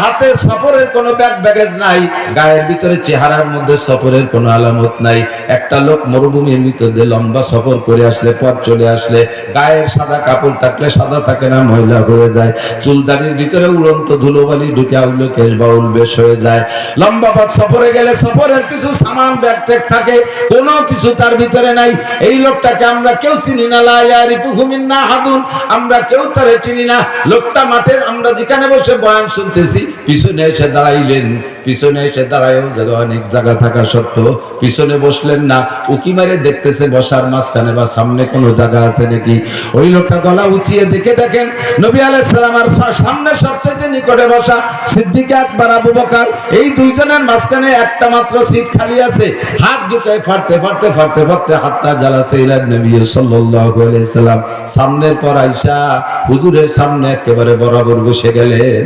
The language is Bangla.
হাতে সফরের কোনো ব্যাগ ব্যাগেজ নাই, গায়ের ভিতরে চেহারার মধ্যে সফরের কোনো আলামত নাই। একটা লোক মরুভূমির ভিতরে লম্বা সফর করে আসলে, পথ চলে আসলে, গায়ের সাদা কাপড় থাকলে সাদা থাকে না, ময়লা হয়ে যায়। চুলদারির ভিতরে উড়ন্ত ধুলোবালি ঢুকে উঠলে কেশ বাউল বেশ হয়ে যায়। লম্বা পথ সফরে গেলে সফরের কিছু সামান, ব্যাগ ট্যাগ থাকে, কোনো কিছু তার ভিতরে নাই। এই লোকটাকে আমরা কেউ চিনি না লাইয়ারি পুকুমিন না হাদুন, আমরা কেউ তারে চিনি না। লোকটা মাঠের, আমরা যেখানে বসে বয়ান শুনতেছি পিছনে এসে দাঁড়াইলেন, পিছনে এসে দাঁড়ায়ও জায়গা অনেক জায়গা থাকা সত্ত্বেও পিছনে বসলেন না। উকি মারে দেখতেছে বসার মাঝখানে বা সামনে কোনো জায়গা আছে নাকি? ওই লোকটা গলা উঁচিয়ে দেখে দেখেন, নবী আলাইসালাম আর সামনে সবচেয়ে নিকটে বসা সিদ্দিক আকবর, আবু বকর, এই দুইজনের মাঝখানে একটা মাত্র সিট খালি আছে। হাত দুটাই ফাটতে ফাটতে ফাটতে ফাটতে হাতটা জ্বালাছে ইলান নবী সাল্লাল্লাহু আলাইহি সাল্লাম। সামনের পর আইসা হুজুরের সামনে একেবারে বরাবর বসে গেলেন।